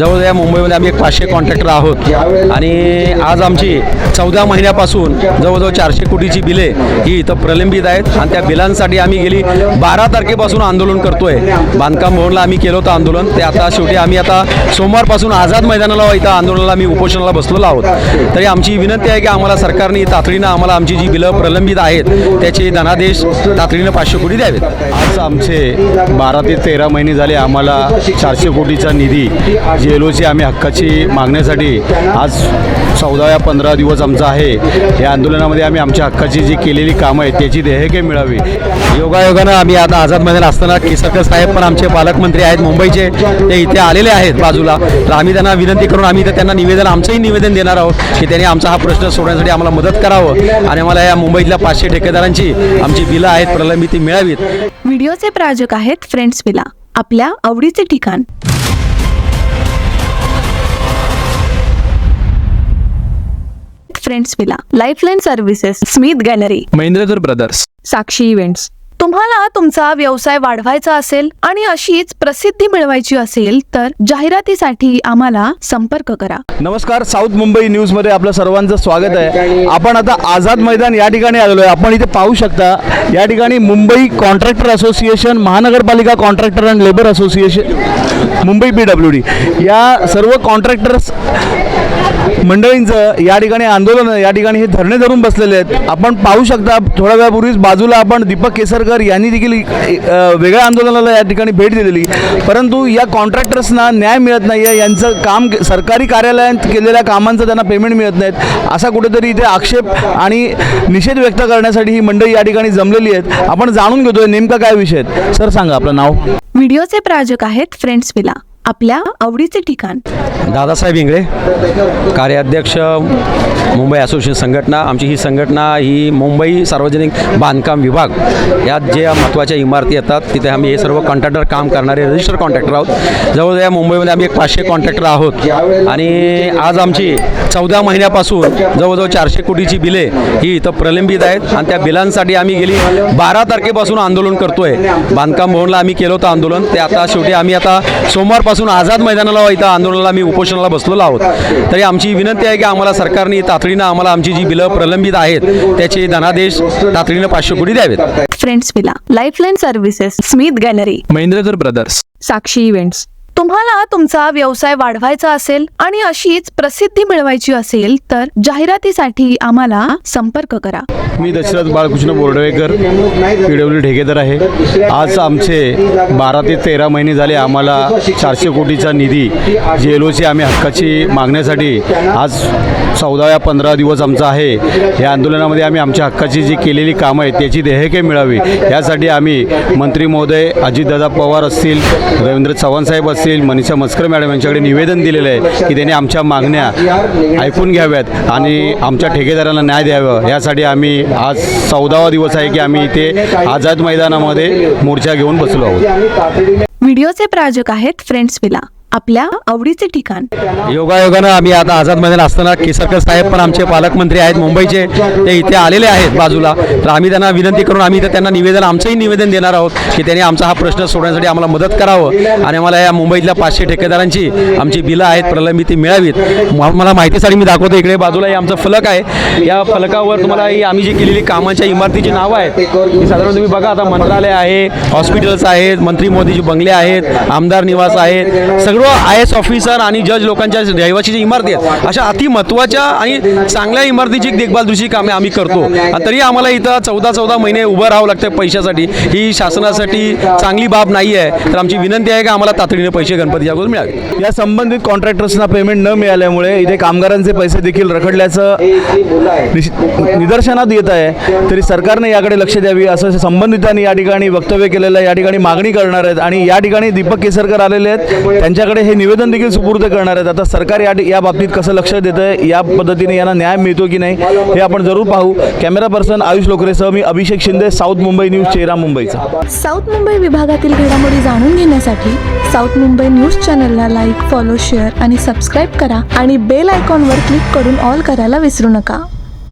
जवळ या मुंबईमध्ये आम्ही एक पाचशे कॉन्ट्रॅक्टर आहोत. आणि आज आमची चौदा महिन्यापासून जवळजवळ चारशे कोटीची बिले ही इथं प्रलंबित आहेत. आणि त्या बिलांसाठी आम्ही गेली बारा तारखेपासून आंदोलन करतोय. बांधकाम भवनला आम्ही केलं होतं आंदोलन. ते आता शेवटी आम्ही आता सोमवारपासून आझाद मैदानाला इथं आंदोलनाला आम्ही उपोषणाला बसलेलो आहोत. तरी आमची विनंती आहे की आम्हाला सरकारने तातडीनं आम्हाला आमची जी बिलं प्रलंबित आहेत त्याचे धनादेश तातडीनं पाचशे कोटी द्यावेत. आज आमचे बारा ते तेरा महिने झाले आम्हाला चारशे कोटीचा निधी एल ओची आम्ही हक्काची मागण्यासाठी आज चौदाव्या पंधरा दिवस आमचा आहे. या आंदोलनामध्ये आम्ही आमच्या हक्काची जी केलेली कामं आहेत त्याची देहके मिळावी. योगायोगानं आम्ही आता आझाद मैदान असताना केसरकर साहेब पण आमचे पालकमंत्री आहेत मुंबईचे. ते इथे आलेले आहेत बाजूला. तर आम्ही त्यांना विनंती करून आम्ही इथं त्यांना निवेदन आमचंही निवेदन देणार आहोत की त्यांनी आमचा हा प्रश्न सोडण्यासाठी आम्हाला मदत करावं. आणि आम्हाला या मुंबईतल्या पाचशे ठेकेदारांची आमची बिलं आहेत प्रलंबित ती मिळावीत. व्हिडिओचे प्रायोजक आहेत फ्रेंड्स विला आपल्या आवडीचे ठिकाण. Friends villa lifeline services Smith gallery Mahendradhar brothers Sakshi events तुम्हाला तुमचा व्यवसाय वाढवायचा असेल आणि अशीच प्रसिद्धी मिळवायची असेल तर जाहिरातीसाठी आम्हाला संपर्क करा. नमस्कार साऊथ मुंबई न्यूजमध्ये आपलं सर्वांचं स्वागत आहे. आपण आता आझाद मैदान या ठिकाणी आलेलो आहे. आपण इथे पाहू शकता या ठिकाणी Mumbai contractor association Mahanagarpalika contractor and labour association Mumbai P W D या सर्व कॉन्ट्रॅक्टर्स मंडळींचं या ठिकाणी आंदोलन या ठिकाणी हे धरणे धरून बसलेले आहेत. आपण पाहू शकता थोड्या वेळापूर्वीच बाजूला आपण दीपक केसरकर यांनी देखील वेगळ्या आंदोलनाला या ठिकाणी भेट दिलेली. परंतु या कॉन्ट्रॅक्टर्सना न्याय मिळत नाही आहे यांचं काम सरकारी कार्यालयात केलेल्या कामांचं त्यांना पेमेंट मिळत नाहीत. असा कुठेतरी इथे आक्षेप आणि निषेध व्यक्त करण्यासाठी ही मंडळी या ठिकाणी जमलेली आहेत. आपण जाणून घेतोय नेमका काय विषय सर सांगा आपलं नाव. व्हिडिओचे प्रायोजक आहेत फ्रेंड्स विला. आपल्या आवडीचे ठिकाण. दादासाहेब इंगळे कार्याध्यक्ष मुंबई असोसिएशन संघटना. आमची ही संघटना ही मुंबई सार्वजनिक बांधकाम विभाग यात जे महत्त्वाच्या इमारती येतात तिथे आम्ही हे सर्व कॉन्ट्रॅक्टर काम करणारे रजिस्टर कॉन्ट्रॅक्टर आहोत. जवळजवळ या मुंबईमध्ये आम्ही एक पाचशे कॉन्ट्रॅक्टर आहोत. आणि आज आमची चौदा महिन्यापासून जवळजवळ चारशे कोटीची बिले ही इथं प्रलंबित आहेत. आणि त्या बिलांसाठी आम्ही गेली बारा तारखेपासून आंदोलन करतोय. बांधकाम भवनला आम्ही केलं होतं आंदोलन. ते आता शेवटी आम्ही आता सोमवारपासून आझाद मैदानाला इथं आंदोलनाला आम्ही उपोषणाला बसलेलो आहोत. तरी आमची विनंती आहे की आम्हाला सरकारने तातडीनं आम्हाला आमची जी बिलं प्रलंबित आहेत त्याचे धनादेश तातडीनं पाचशे कोटी द्यावेत friends villa lifeline services Smith gallery Mahendradhar brothers Sakshi events तुम्हाला तुमचा व्यवसाय वाढवायचा असेल आणि अशीच प्रसिद्धी मिळवायची असेल तर जाहिरातीसाठी आम्हाला संपर्क करा. मी दशरथ बाळकृष्ण बोर्डवेकर पी ठेकेदार आहे. आज आमचे बारा ते तेरा महिने झाले आम्हाला चारशे कोटीचा निधी जी एल ओची आम्ही हक्काची मागण्यासाठी आज चौदाव्या पंधरा दिवस आमचा आहे. या आंदोलनामध्ये आम्ही आमच्या हक्काची जी केलेली कामं आहेत त्याची देहके मिळावी. यासाठी आम्ही मंत्री महोदय अजितदादा पवार असतील रवींद्र चव्हाण साहेब असतील मनीषा मस्कर मॅडम यांच्याकडे निवेदन दिलेलं आहे की त्यांनी आमच्या मागण्या ऐकून घ्याव्यात आणि आमच्या ठेकेदारांना न्याय द्यावं. यासाठी आम्ही आज चौदावा दिवस आहे की आम्ही इथे आझाद मैदानामध्ये मोर्चा घेऊन बसलो आहोत. व्हिडिओचे प्रायोजक आहेत फ्रेंड्स विला. आपल्या आवडीचे ठिकाण. योगायोगानं आम्ही आता आझाद मैदान असताना केसरकर साहेब पण आमचे पालकमंत्री आहेत मुंबईचे. ते इथे आलेले आहेत बाजूला. तर आम्ही त्यांना विनंती करून आम्ही इथं त्यांना निवेदन आमचंही निवेदन देणार आहोत की त्यांनी आमचा हा प्रश्न सोडण्यासाठी आम्हाला मदत करावं. आणि आम्हाला या मुंबईतल्या पाचशे ठेकेदारांची आमची बिलं आहेत प्रलंबित ती मिळावीत. मला माहितीसाठी मी दाखवतो इकडे बाजूला हे आमचं फलक आहे. या फलकावर तुम्हाला ही आम्ही जी केलेली कामाच्या इमारतीची नावं आहेत साधारण तुम्ही बघा. आता मंत्रालय आहे हॉस्पिटल्स आहेत मंत्री मोदीचे बंगले आहेत आमदार निवास आहेत. सगळं आय एस ऑफिसर आणि जज लोकांच्या रहिवाशीची इमारती आहेत अशा अति महत्त्वाच्या आणि चांगल्या इमारतीची देखभाल दुसरी कामे आम्ही करतो. आणि तरी आम्हाला इथं चौदा चौदा महिने उभं राहावं लागतं पैशासाठी. ही शासनासाठी चांगली बाब नाही आहे. तर आमची विनंती आहे की आम्हाला तातडीने पैसे गणपती अगोदर मिळावे. या संबंधित कॉन्ट्रॅक्टर्सना पेमेंट न मिळाल्यामुळे इथे कामगारांचे पैसे देखील रखडल्याचं निदर्शनात येत आहे. तरी सरकारने याकडे लक्ष द्यावी असं संबंधितांनी या ठिकाणी वक्तव्य केलेलं आहे. या ठिकाणी मागणी करणार आहेत. आणि या ठिकाणी दीपक केसरकर आलेले आहेत. त्यांच्याकडे हे निवेदन देखील सुपूर्द करणार आहेत. आता सरकार या या बाबतीत कसं लक्ष देतं आहे या पद्धतीने यांना न्याय मिळतो की नाही हे आपण जरूर पाहू. कॅमेरा पर्सन आयुष लोकरेसह मी अभिषेक शिंदे साऊथ मुंबई न्यूज चेहरा मुंबईचा. साऊथ मुंबई विभागातील घडामोडी जाणून घेण्यासाठी साऊथ मुंबई न्यूज चॅनलला लाईक फॉलो शेअर आणि सबस्क्राईब करा आणि बेल आयकॉनवर क्लिक करून ऑल करायला विसरू नका.